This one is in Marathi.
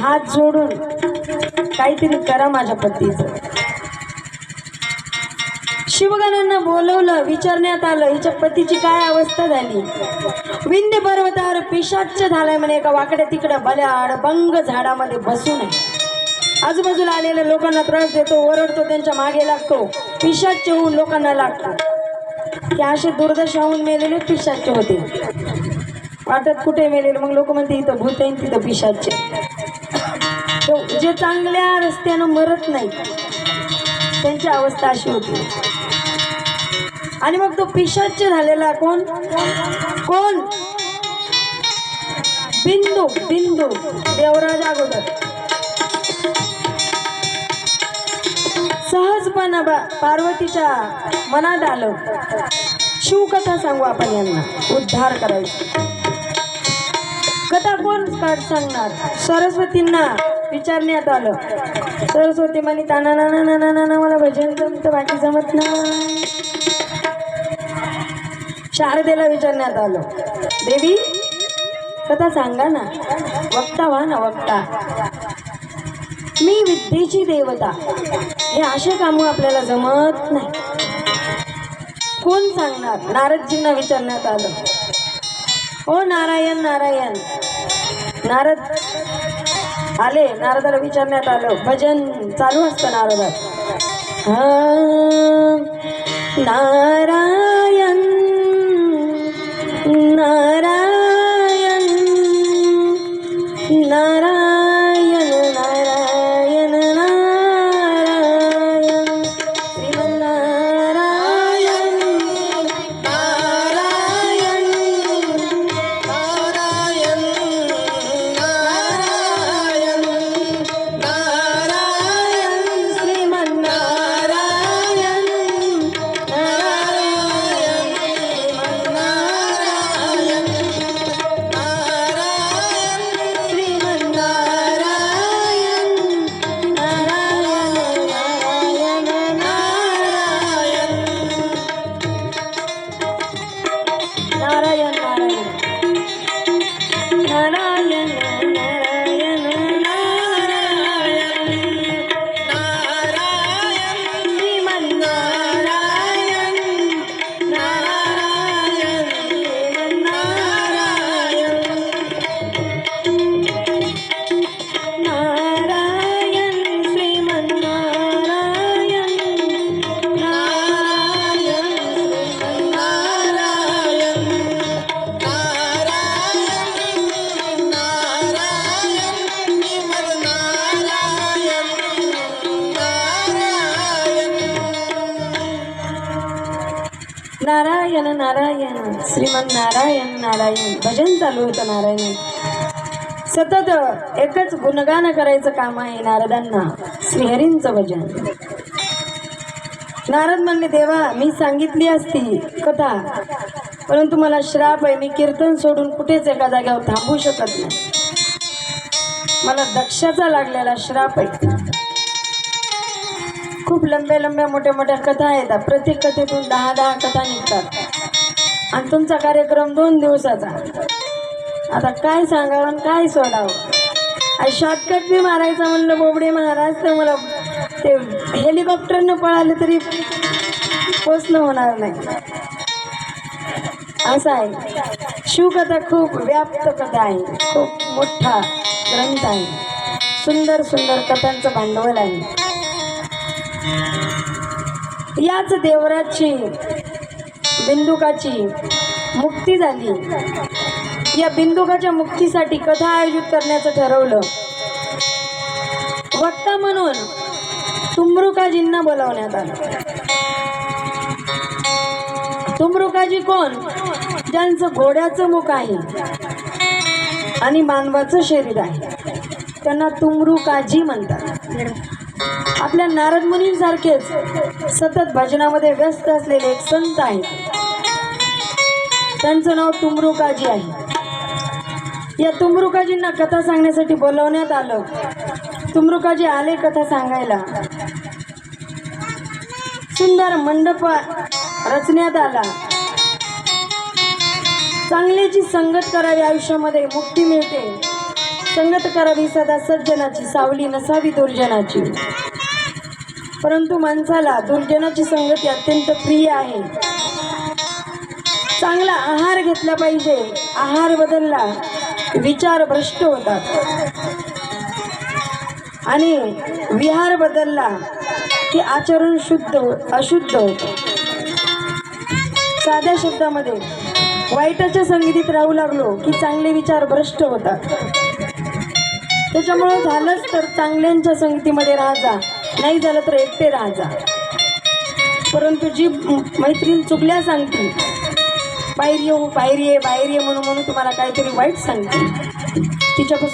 हात जोडून काहीतरी करा माझ्या पतीचं. शिवगणांना बोलवलं विचारण्यात आलं हिच्या पतीची काय अवस्था झाली? विंध्य पर्वतावर पिशाच्च झालाय म्हणे एका वाकड्या तिकडं भल्या बंग झाडामध्ये बसून आजूबाजूला आलेल्या लोकांना त्रास देतो ओरडतो त्यांच्या मागे लागतो पिशाच्च होऊन लोकांना लागतो ते असे दुर्दशा होऊन मेलेले पिशाच्च होते. वाटत कुठे मिळेल मग लोक म्हणते इथं भूत आहे तिथं पिशाचे तो जे चांगल्या रस्त्यानं मरत नाही त्यांची अवस्था अशी होती. आणि मग तो पिशाच झालेला कोण? कोण? बिंदू बिंदू देवराज अगोदर. सहजपणा बा पार्वतीच्या मनात आलं. शिवकथा सांगू आपण यांना. उद्धार करायचा. कथा कोण सांगणार? सरस्वतींना विचारण्यात आलं. सरस्वती म्हणे ताना ना ना ना ना ना मला भजन जमत बाकी जमत नाही. शारदेला विचारण्यात आलं देवी कथा सांगा ना. वक्ता व्हा ना वक्ता. मी विद्येची देवता. हे असे कामं आपल्याला जमत नाही. कोण सांगणार? नारदजींना विचारण्यात आलं हो नारायण नारायण. नारद आले नारदाला विचारण्यात आलं. भजन चालू असतं नारदात हा नारायण नारायण नारायण श्रीमन नारायण नारायण. भजन चालू होतं नारायण. सतत एकच गुणगान करायचं काम आहे नारदांना. श्रीहरींचं भजन. नारद म्हणले देवा मी सांगितली असती कथा. परंतु मला श्राप आहे मी कीर्तन सोडून कुठेच एका जाग्यावर थांबू शकत नाही. मला दक्षाचा लागलेला श्राप आहे. खूप लंब्या लंब्या मोठ्या मोठ्या कथा आहेत प्रत्येक कथेतून दहा दहा कथा निघतात. आणि तुमचा कार्यक्रम दोन दिवसाचा. आता काय सांगावं आणि काय सोडावं? आणि शॉर्टकट मी मारायचं म्हणलं बोबडे महाराज तर मला ते हेलिकॉप्टरनं पळालं तरी पोचणं होणार नाही. असं आहे. शिवकथा खूप व्याप्त कथा आहे. खूप मोठा ग्रंथ आहे. सुंदर सुंदर कथांचं भांडवल आहे. याच देवराची बिंदुकाची मुक्ती झाली. या बिंदुकाच्या मुक्तीसाठी कथा आयोजित करण्याचं ठरवलं. वक्ता म्हणून तुमरुकाजींना बोलावण्यात आलं. तुमरुकाजी कोण? ज्यांचं घोड्याचं मुख आहे आणि मानवाचं शरीर आहे. त्यांना तुमरुकाजी म्हणतात. आपल्या नारद मुनींसारखेच सतत भजनामध्ये व्यस्त असलेले एक संत आहेत. त्यांचं नाव तुमरुकाजी आहे. या तुमरुकाजींना कथा सांगण्यासाठी बोलवण्यात आलं. तुमरुकाजी आले कथा सांगायला. सुंदर मंडप रचण्यात आला. चांगल्याची संगत करावी आयुष्यामध्ये मुक्ती मिळते. संगत करावी सदा सज्जनाची सावली नसावी दुर्जनाची परंतु माणसाला दुर्जनाची संगती अत्यंत प्रिय आहे. चांगला आहार घेतला पाहिजे. आहार बदलला विचार भ्रष्ट होतात. आणि विहार बदलला की आचरण शुद्ध अशुद्ध होतं. साध्या शब्दामध्ये वाईटाच्या संगीतीत राहू लागलो की चांगले विचार भ्रष्ट होतात. त्याच्यामुळं झालंच तर चांगल्यांच्या संगतीमध्ये राहा जा नाही झालं तर एकटे राहा जा परंतु जी मैत्रीण चुकल्या सांगते बाहेर येऊ हो, बाहेर ये बाहेर ये म्हणून म्हणून तुम्हाला काहीतरी वाईट सांगते. तिच्यापासून